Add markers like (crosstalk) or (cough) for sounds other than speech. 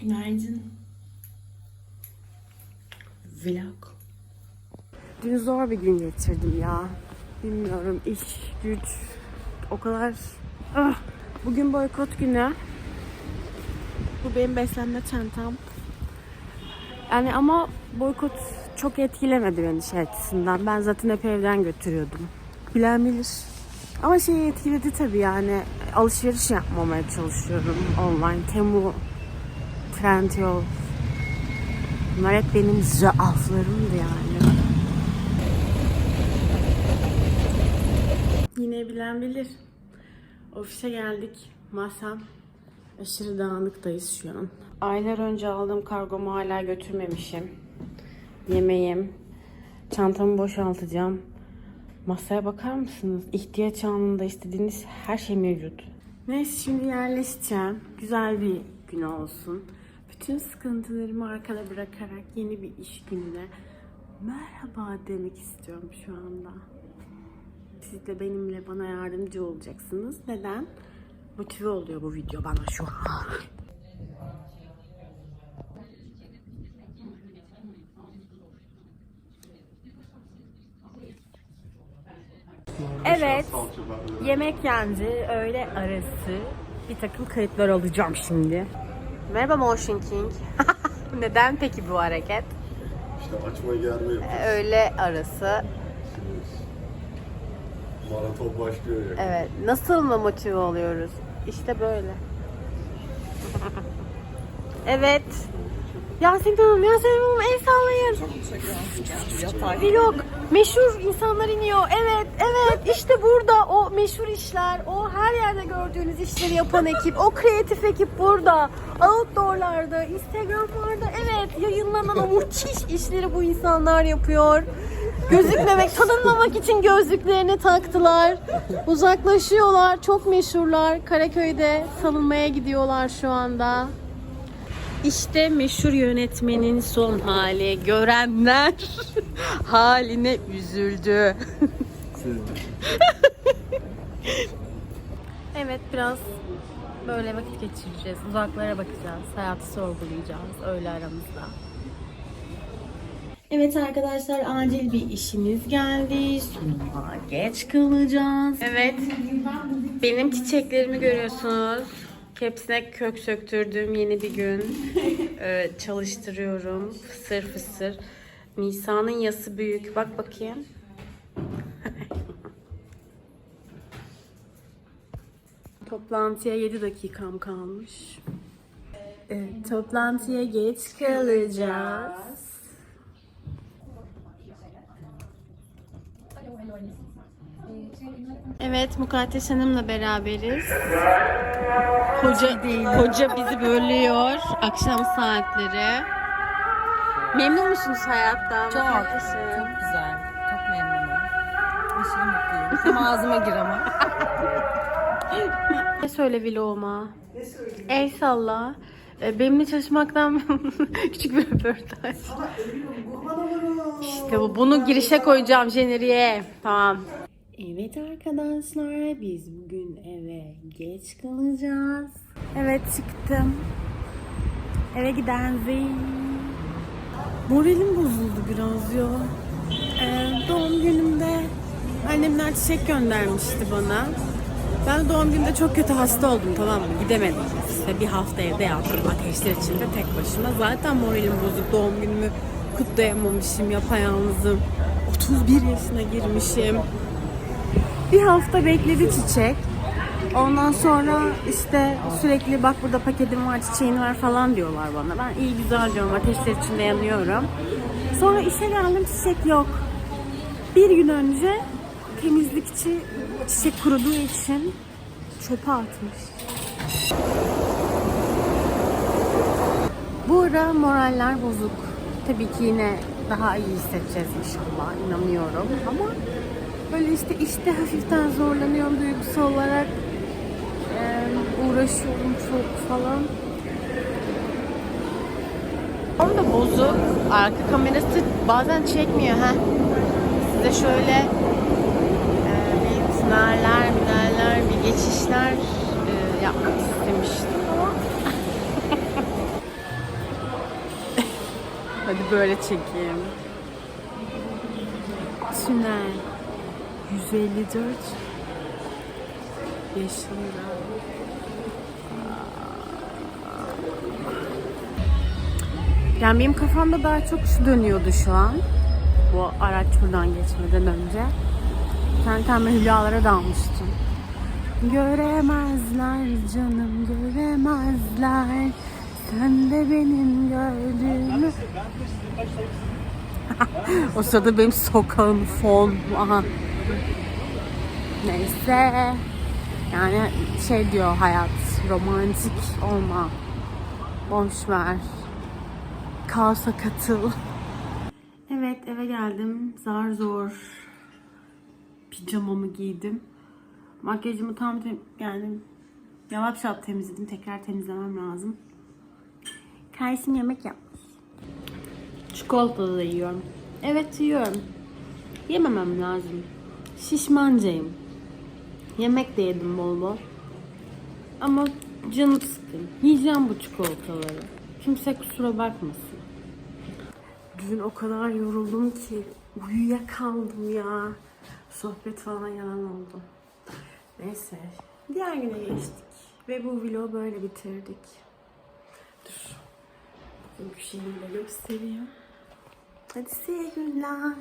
Günaydın. Vlog. Dün zor bir gün geçirdim ya. Bilmiyorum iş, güç o kadar... Ah! Bugün boykot günü. Bu benim beslenme çantam. Yani ama boykot çok etkilemedi beni şey açısından. Ben zaten hep evden götürüyordum. Bilen bilir. Ama şeyi etkiledi tabii yani. Alışveriş yapmamaya çalışıyorum online. Temu, Trendyol. Bunlar hep benim zaaflarımdı yani. Yine bilen bilir. Ofise geldik. Masam aşırı dağınıktayız şu an. Aylar önce aldığım kargomu hala götürmemişim. Yemeğim. Çantamı boşaltacağım. Masaya bakar mısınız? İhtiyaç anında istediğiniz her şey mevcut. Neyse şimdi yerleşeceğim. Güzel bir gün olsun. Bütün sıkıntılarımı arkada bırakarak yeni bir iş gününe merhaba demek istiyorum şu anda. Siz de benimle bana yardımcı olacaksınız. Neden? Motive oluyor bu video bana şu an. Evet, yemek yendi, öğle arası. Bir takım kayıtlar alacağım şimdi. Merhaba Motion King. (laughs) Neden peki bu hareket? İşte açma germe yapıyoruz. Öğle arası. Maraton başlıyor ya. Evet, nasıl mı motive oluyoruz? İşte böyle. evet. Yasemin Hanım, Yasemin Hanım el sallayın. Vlog. Meşhur insanlar iniyor. Evet, evet. (laughs) İşte burada o meşhur işler, o her yerde gördüğünüz işleri yapan ekip, o kreatif ekip burada. Outdoor'larda, Instagram'larda evet yayınlanan o müthiş işleri bu insanlar yapıyor. Gözükmemek, tanınmamak için gözlüklerini taktılar. Uzaklaşıyorlar. Çok meşhurlar. Karaköy'de salınmaya gidiyorlar şu anda. İşte meşhur yönetmenin son hali. Görenler (laughs) haline üzüldü. (laughs) evet biraz böyle vakit geçireceğiz. Uzaklara bakacağız. Hayatı sorgulayacağız öğle aramızda. Evet arkadaşlar acil bir işimiz geldi. Sunuma geç kalacağız. Evet. Benim çiçeklerimi görüyorsunuz. Hepsine kök söktürdüm yeni bir gün. Ee, çalıştırıyorum. Fısır fısır. Nisan'ın yası büyük. Bak bakayım. (laughs) Toplantıya 7 dakikam kalmış. Ee, toplantıya geç kalacağız. Evet, Mukaddes Hanım'la beraberiz. Hoca hoca bizi bölüyor akşam saatleri. Memnun musunuz hayattan? Çok, Mukaddes çok güzel. Çok memnunum. Aşırı mutluyum. Ama ağzıma gir ama. (laughs) Ne söyle vloguma? El salla. Ee, Benimle çalışmaktan (laughs) küçük bir röportaj. İşte bu. Bunu girişe koyacağım jeneriğe. Tamam. Evet arkadaşlar biz bugün eve geç kalacağız. Evet çıktım. Eve giden Moralim bozuldu biraz ya. Ee, doğum günümde annemler çiçek göndermişti bana. Ben doğum günümde çok kötü hasta oldum tamam mı? Gidemedim. İşte bir hafta evde yattım ateşler içinde tek başıma. Zaten moralim bozuk. Doğum günümü kutlayamamışım. Yapayalnızım. 31 yaşına girmişim. Bir hafta bekledi çiçek. Ondan sonra işte sürekli bak burada paketim var, çiçeğin var falan diyorlar bana. Ben iyi güzel diyorum, ateşler içinde yanıyorum. Sonra işe geldim, çiçek yok. Bir gün önce temizlikçi çiçek kuruduğu için çöpe atmış. Bu ara moraller bozuk. Tabii ki yine daha iyi hissedeceğiz inşallah, inanıyorum. Ama böyle işte işte hafiften zorlanıyorum duygusal olarak. Ee, uğraşıyorum çok falan. Tam da bozuk. Arka kamerası bazen çekmiyor ha. Size şöyle e, bir tüneller, müneller, bir geçişler e, yapmak istemiştim ama (laughs) Hadi böyle çekeyim. Tünel. 154 yaşında. Yani benim kafamda daha çok şu dönüyordu şu an. Bu araç buradan geçmeden önce. Kendi kendime hülyalara dalmıştım. Göremezler canım göremezler. Sen de benim gördüğümü. (laughs) o sırada benim sokağım fon. Aha. Neyse. Yani şey diyor hayat romantik olma. Boş ver. Kaosa katıl. Evet eve geldim. Zar zor pijamamı giydim. Makyajımı tam tem yani yavaş yap temizledim. Tekrar temizlemem lazım. Karşım yemek yapmış. Çikolata da yiyorum. Evet yiyorum. Yememem lazım. Şişmancayım. Yemek de yedim bol bol. Ama canım sıkın. Yiyeceğim bu çikolataları. Kimse kusura bakmasın. Dün o kadar yoruldum ki uyuyakaldım ya. Sohbet falan yalan oldu. Neyse. Diğer güne geçtik. Ve bu vlogu böyle bitirdik. Dur. Bugünkü şeyimi de göstereyim. Hadi günler.